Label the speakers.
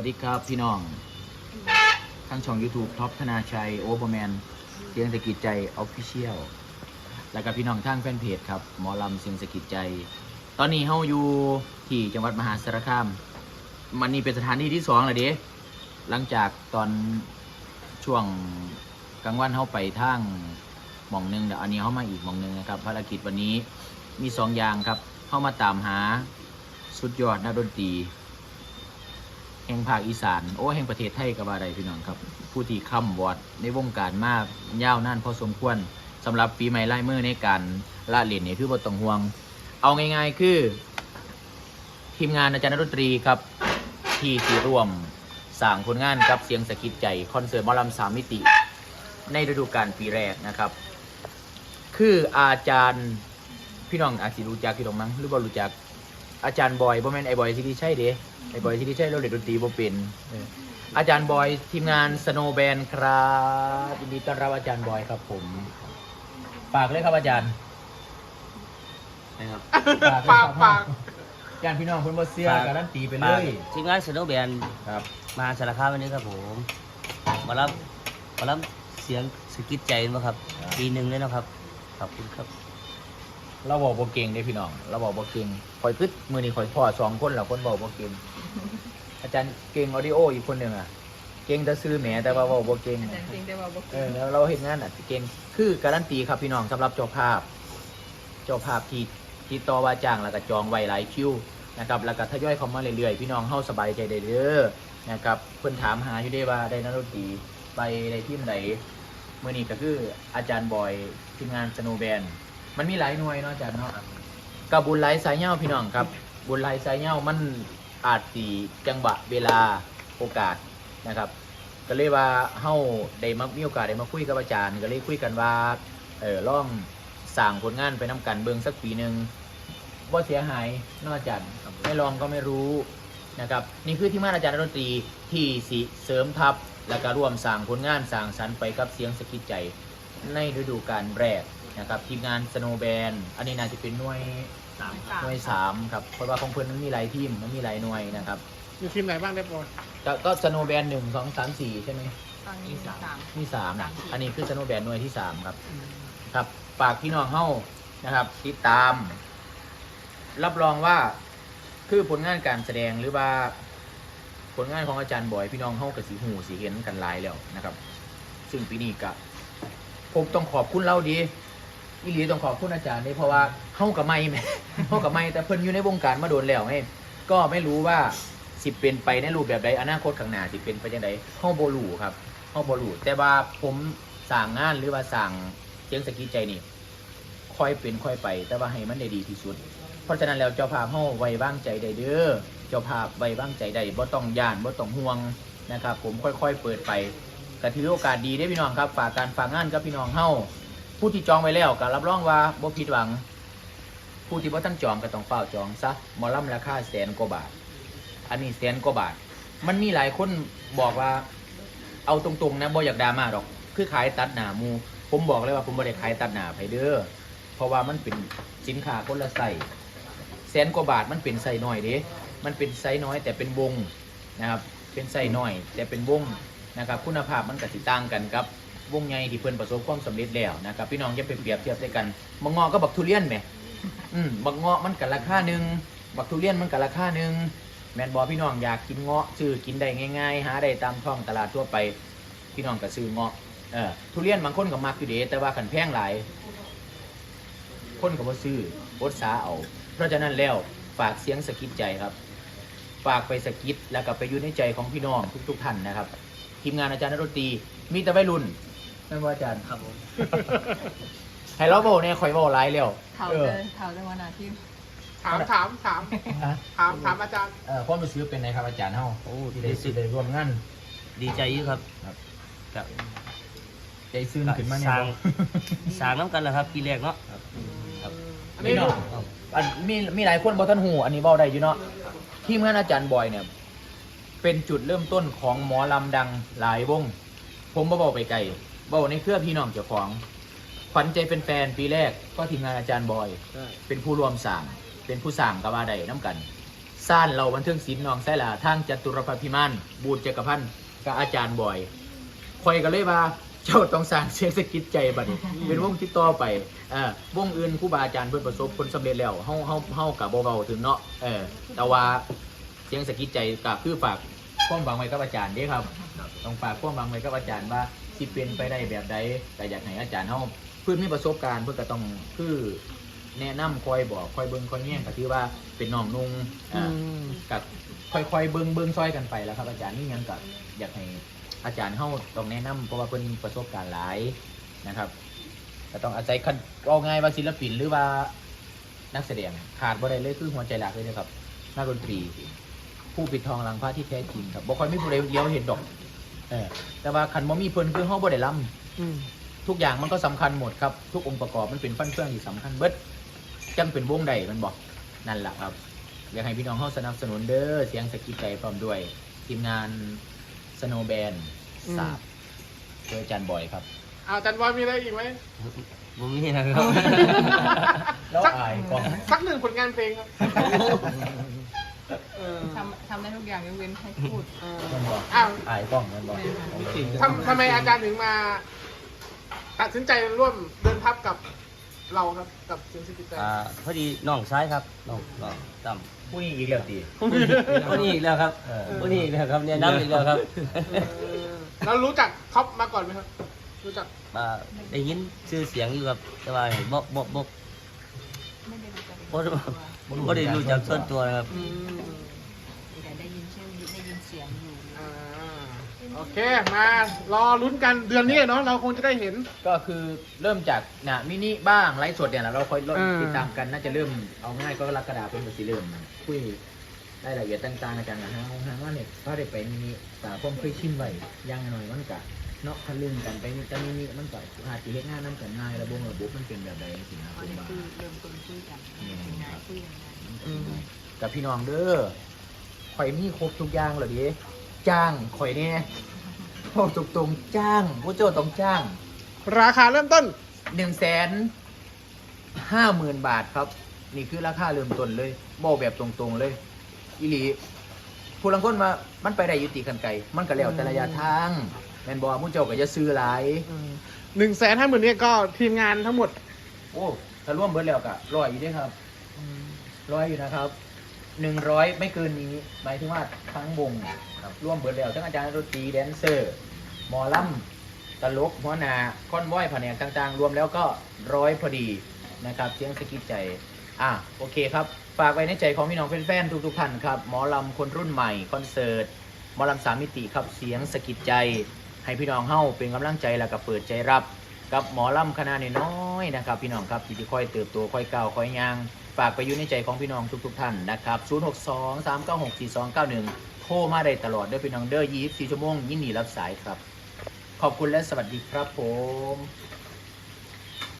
Speaker 1: วัสดีครับพี่น้องทางช่อง YouTube ท็อปธนาชัยโอเ r อร์แมนเสียงสะกิดใจออฟฟิเชียลแล้วก็พี่น้องทางแฟนเพจครับหมอลำเสียงสะกิดใจ ตอนนี้เฮาอยู่ที่จังหวัดมหาสารคาม มันนี่เป็นสถานที่ที่สองเลยเด้หลังจากตอนช่วงกลางวันเฮาไปทางหมองหนึงเดี๋ยวอันนี้เฮามาอีกหมองหนึงนะครับภารกิจวันนี้มีสองอย่างครับเฮามาตามหาสุดยอดนักดนตรี แห่งภาคอีสาน โอ้แห่งประเทศไทยก็ว่าได้พี่น้องครับ ผู้ที่ค้ำวอดในวงการมากยาวนานพอสมควรสำหรับปีใหม่ไล่เมื่อในการละเล่นนี่คือบ่ต้องห่วง เอาง่ายๆคือ ทีมงานอาจารย์ดนตรีครับ ที่สีร่วมสร้างผลงานกับเสียงสะกิดใจคอนเสิร์ตมอลำสามมิติ ในฤดูกาลปีแรกนะครับ คืออาจารย์พี่น้องอาจจะรู้จักพี่น้องมั้งหรือบ่รู้จัก อาจารย์บอยบ่แม่นไอ้บอยที่ดีใช่เด้ไอ้บอยที่ดีใช่เราเล่นดนตรีบ่เป็นเอออาจารย์บอยทีมงานสโนแบนครับยินดีต้อนรับอาจารย์บอยครับผมฝากเลยครับอาจารย์
Speaker 2: นะครับ
Speaker 1: ฝากฝากอาจารย์พี่น้องคนบ่เสีย
Speaker 2: ฝาก
Speaker 1: การันตีไปเล
Speaker 2: ฝาก
Speaker 1: ย
Speaker 2: ทีมงานสโนว์แบน
Speaker 1: ครับ
Speaker 2: มหาสารคามวันนี้ครับผมมารับมารับเสียงสะกิดใจมาครับปีหนึ่งเลยนะครับขอบคุณครับ
Speaker 1: เราบอกบ่เก่งเด้พี่น้อง เราบอกบ่เก่งคอยพึดมือนี้คอยพ่อสองคนแล้วคนบอกบ่เก่งอาจารย์เก่งออดิโออีกคนหนึ่งอะ เก่งแต่ซื้อแหมแต่ว่าบอกบ่เก่ง
Speaker 3: อาจารย์จริงได้ว่าบอก
Speaker 1: เออแล้วเราเห็นงานอะเก่งคือการันตีครับพี่น้องสำหรับเจ้าภาพ เจ้าภาพที่ที่ต่อว่าจ้างแล้วก็จองไว้หลายคิวนะครับแล้วก็ทยอยเข้ามาเรื่อยๆพี่น้องเฮาสบายใจได้เด้อนะครับเพิ่นถามหาอยู่ได้ว่าได้นักดนตรีไปในทีมไหนมื้อนี้ก็คืออาจารย์บอยทีมงานสโนแบน มันมีหลายหน่วยเนาะอาจารย์เนาะกับบุญไลฟ์สายเหย้าพี่น้องครับ บุญไลฟ์สายเหย้ามันอาจสีจังหวะเวลาโอกาสนะครับ ก็เลยว่าเฮาได้มามีโอกาสได้มาคุยกับอาจารย์ ก็เลยคุยกันว่าเออลองสร้างผลงานไปนํกันเบิงสักปีหนึ่งบ่าเสียหายนอกอาจารย์ไม่ลองก็ไม่รู้นะครับนี่คือที่มาอาจารย์ดนตรีที่สิเสริมทัพแล้วก็ร่วมสร้างผลงานสร้างสรรค์ไปกับเสียงสะกิดใจในฤดูกาลแรก นะครับทีมงานสโนแบนอันนี้น่าจะเป็นหน่วย
Speaker 2: สาม
Speaker 1: หน่วยสามครับเพราะว่าของเพิ่นมันมีหลายทีมมันมีหลายหน่วยนะครับ
Speaker 4: อยู่ทีมไหนบ้างได้บอล
Speaker 1: ก็ก็สโนแบนหนึ่งสองสามสี่ใช่ไหม
Speaker 3: ตอนนี้มีสาม
Speaker 1: มีสาม
Speaker 3: สาม
Speaker 1: อันนี้คือสโนว์แบนหน่วยที่สามครับ ครับฝากพี่น้องเฮ้านะครับ ติดตาม รับรองว่าคือผลงานการแสดงหรือว่า ผลงานของอาจารย์บอยพี่น้องเฮ้ากับสีหูสีเห็นกันหลายแล้วนะครับ ซึ่งปีนี้ก็ผมต้องขอบคุณเราดี อีหลีต้องขอบคุณอาจารย์นี่เพราะว่าเฮ้ากับไม่แหมเฮ้ากับไม่แต่เพิ่นอยู่ในวงการมาโดนแล้วไงก็ไม่รู้ว่าสิเป็นไปในรูปแบบใดอนาคตข้างหน้าสิเป็นไปยังไงเฮ้าโบลูครับเฮาบ่รู้แต่ว่าผมสั่งงานหรือว่าสั่งเสียงสกีใจนี่ค่อยเป็นค่อยไป แต่ว่าให้มันได้ดีที่สุด เพราะฉะนั้นแล้วเจ้าภาพเฮาไว้วางใจได้เด้อเจ้าภาพไว้วางใจได้บ่ต้องย่านบ่ต้องห่วงนะครับ ผมค่อยๆเปิดไปก็ถือโอกาสดีได้พี่น้องครับ ฝากการฝากงานกับพี่น้องเฮา ผู้ที่จองไว้แล้วก็รับรองว่าบ่ผิดหวัง ผู้ที่บ่ทันจองก็ต้องเฝ้าจองซะหมอลำราคาแสนกว่าบาท อันนี้แสนกว่าบาท มันมีหลายคนบอกว่า เอาตรงๆนะบ่อยากดราม่าหรอก คือขายตัดหนามู ผมบอกเลยว่าผมบ่ได้ขายตัดหนาไผเด้อเพราะว่ามันเป็นสินค้าคนละไซส์แสนกว่าบาทมันเป็นไซส์น้อยเด้มันเป็นไซส์น้อยแต่เป็นวงนะครับเป็นไซส์น้อยแต่เป็นวงนะครับ คุณภาพมันก็สิต่างกันครับ วงใหญ่ที่เพิ่นประสบความสำเร็จแล้วนะครับพี่น้องอย่าไปเปรียบเทียบด้วยกันบักงอก็บักทุเรียนแหมอืมบักงาะมันก็ราคาหนึ่งบักทุเรียนมันก็ราคาหนึ่งแมนบอพี่น้องอยากกินเงาะซื้อกินได้ง่ายๆ หาได้ตามท้องตลาดทั่วไปพี่น้องก็ซื้อเงาะเออทุเรียนบางคนก็มักอยู่เด้แต่ว่าขันแพงหลาย คนก็บ่ซื้ออดสาเอา เพราะฉะนั้นแล้วฝากเสียงสะกิดใจครับ ฝากไปสะกิดแล้วก็ไปอยู่ในใจของพี่น้องทุกๆท่านนะครับทีมงานอาจารย์นรตีมีแต่วัยรุ่น นั่นว่าอาจารย์
Speaker 2: ครับผม
Speaker 1: ให้เราโบเนี่ยคอยโบไลายแล้ว
Speaker 3: เท่า
Speaker 1: เออ
Speaker 3: เลยเท่าจังหวะนาที่
Speaker 4: ถามถามถาม
Speaker 1: ฮะ
Speaker 4: ถามถามอาจารย์
Speaker 1: เออความรู้สึกเป็นไงครับอาจารย์เฮา
Speaker 2: โอ้
Speaker 1: ที่ได้
Speaker 2: ดี
Speaker 1: สิ
Speaker 2: สุด
Speaker 1: ได้ร่วมงาน
Speaker 2: ดีใจอยู่ครับ
Speaker 1: ครับ
Speaker 2: กับ
Speaker 1: ใจซื่นขึ้นมา
Speaker 2: ส
Speaker 1: เนี่ย
Speaker 2: ร้าง
Speaker 1: บ่
Speaker 2: สร้างน้ำกันแล้วครับปีแรกเนาะ ครับ
Speaker 4: อันนี้
Speaker 1: พี่น้องอันมีมีหลายคนบอท่านหูอันนี้เบาได้อยู่เนาะทีมงานอาจารย์บอยเนี่ย เป็นจุดเริ่มต้นของหมอลำดังหลายวง ผมบ่เบาไปไกล เบาในเครือพี่น้องเจ้าของขวัญใจเป็นแฟนปีแรกก็ทีมงานอาจารย์บอย
Speaker 4: ใช่
Speaker 1: เป็นผู้ร่วมสั่งเป็นผู้สั่งกับว่าใดน้ำกันซ่านเราบันเทิงศิลป์น้องไส้หลาทางจตุรพัฒน์พิมานบูรจักรพันธ์กับอาจารย์บอยคอยกันเลยว่าเจ้าต้องสร้างเสียงสะกิดใจบัดนี้เป็นวงที่ต่อไปเออวงอื่นครูบาอาจารย์เพิ่นประสบผลสำเร็จแล้วเฮาเฮาเฮากับบ่เว้าถึงเนาะเออแต่ว่าเสียงสะกิดใจก็คือฝากความหวังไว้กับอาจารย์เด้ครับ ต้องฝากความหวังไว้กับอาจารย์ว่า สิเป็นไปได้แบบใดแต่อยากให้อาจารย์เฮาเพิ่นมีประสบการณ์เพิ่นก็ต้องคือแนะนำคอยบอกคอยเบิ่งคอยแย่งก็ถือว่าเป็นน้องนุ่งอ่ากับค่อยๆเบิ้งเบิ้งซอยกันไปแล้วครับ อาจารย์นี่ยังกับอยากให้อาจารย์เฮาต้องแนะนำเพราะว่าเพิ่นประสบการณ์หลายนะครับก็ต้องอาศัยคันเอาง่ายว่าศิลปินหรือว่านักแสดงขาดบ่ได้เลยคือหัวใจหลักเลยนะครับนักดนตรี ผู้ปิดทองหลังพระที่แท้จริงครับบ่ค่อยมีผู้ใดเดียวเห็นดอก เออแต่ว่าคันบ่มีเพิ่นคือเฮาบ่ได้ล้ำทุกอย่างมันก็สำคัญหมดครับ ทุกองค์ประกอบมันเป็นฟันเฟืองที่สำคัญเบิดจังเป็นวงใดมันบอกนั่นแหละครับ อยากให้พี่น้องเข้าสนับสนุนเด้อเสียงสกิดใจพร้อมด้วย ทีมงานสโนแบน
Speaker 4: อืม
Speaker 1: สาบโดยอาจารย์บอยครับ
Speaker 4: เอาอาจันบอยมีอะไรอีกไหม
Speaker 2: บ่มีนะครับ
Speaker 1: แล้วอายกล้อง
Speaker 4: สักหนึ่งผลงานเพลงครับเออ
Speaker 3: ทำทำได้ทุกอย่างยกเว้นให้พูด
Speaker 4: เออ
Speaker 1: มันบอก
Speaker 4: อ้าว
Speaker 1: อายกล้องมันบอก
Speaker 3: ไม่ค่ะ
Speaker 1: โอเค
Speaker 4: ทำทำไมอาจารย์ถึงมาตัดสินใจร่วมเดินทัพกับเราครับ กับเสียงสกิจใจ
Speaker 2: อ่าพอดีน้องซ้ายครับน้องน้องตั้ม
Speaker 1: ผู้นี้อีกแล้วดี
Speaker 2: วันนี้อีกแล้วครับ
Speaker 1: เออ
Speaker 2: วันนี้อีกแล้วครับเนี่ยน้ำอีกแล้วครับ
Speaker 4: เออเรารู้จักท็อปมาก่อนไหมครับ รู้จัก
Speaker 2: มาได้ยินชื่อเสียงอยู่ครับแต่ว่าบ่บ่บ่
Speaker 3: ไม่ได้รู้จัก
Speaker 2: บ่ได้บ่ได้รู้จักส่วนตัวนะครับ
Speaker 4: อืม
Speaker 3: แต่ได้ยินชื่อได้ยินเสียงอยู่
Speaker 4: อ่าโอเคมารอลุ้นกันเดือนนี้เนาะเราคงจะได้เห็น
Speaker 1: ก็คือเริ่มจากนะมินิบ้างไลฟ์สดเนี่ยแหละเราค่อยลด
Speaker 4: อืม
Speaker 1: ติดตามกันน่าจะเริ่มเอาง่ายก็กรกฎาเป็นสิเริ่มคุยรายละเอียดต่างๆในการนะฮะฮะว่าเนี่ยถ้าได้ไปมินิแต่ผมเคยชิมไว้อยังหน่อยมันกะ เนาะทะลึ่งกันไปมิแต่มินิมันก็อาจจะเฮ็ดงานน้ำกันง่ายระบบระบบมันเป็นแบบใดสินะ
Speaker 3: พ
Speaker 1: ผ
Speaker 3: อ
Speaker 1: ม
Speaker 3: ได้
Speaker 1: ว่า
Speaker 3: คุยเริ่มต้นคุยกันเป็นงานคุยกันนะ
Speaker 4: อืม
Speaker 1: กับพี่น้องเด้อข่อยมีครบทุกอย่างเลยดิจ้างข่อยเนี่ยโอ้ตรงๆจ้างผู้เจ้าต้องจ้าง
Speaker 4: ราคาเริ่มต้น
Speaker 1: หนึ่งแสนห้าหมื่นบาทครับ นี่คือราคาเริ่มต้นเลยบอกแบบตรงๆเลย อีหลีผู้ลังคนมามันไปได้ยุติกันไกลมันก็แล้วแต่ระยะทาง แมนบอมุ่เจ้าก็จะซื้อหลาย
Speaker 4: หนึ่งแสนห้าหมื่นเนี่ยก็ทีมงานทั้งหมด
Speaker 1: โอ้ถ้าร่วมเบิดแล้วก็ร้อยอยู่ด้วยครับร้อยอยู่นะครับหนึ่งร้อยไม่เกินนี้หมายถึงว่าทั้งวงครับร่วมเบิดแล้วทั้งอาจารย์ดนตรีแดนเซอร์ หมอลำตลกหัวหนาค่อนว้อยแผนกต่างๆ รวมแล้วก็ร้อยพอดีนะครับเสียงสะกิดใจ อะโอเคครับ ฝากไว้ในใจของพี่น้องแฟนๆทุกๆท่านครับ หมอลำคนรุ่นใหม่คอนเสิร์ต หมอลำสามมิติครับเสียงสะกิดใจ ให้พี่น้องเฮ้าเป็นกำลังใจแล้วก็เปิดใจรับ กับหมอลำคณะน้อยๆนะครับ พี่น้องครับที่จะค่อยเติบโตค่อยก้าวค่อยย่างฝากไปอยู่ในใจของพี่น้องทุกๆท่านนะครับ062 396 4291 โทรมาได้ตลอดด้วยพี่น้องเด้อ24ชั่วโมงยินดีรับสายครับ ขอบคุณและสวัสดีครับผม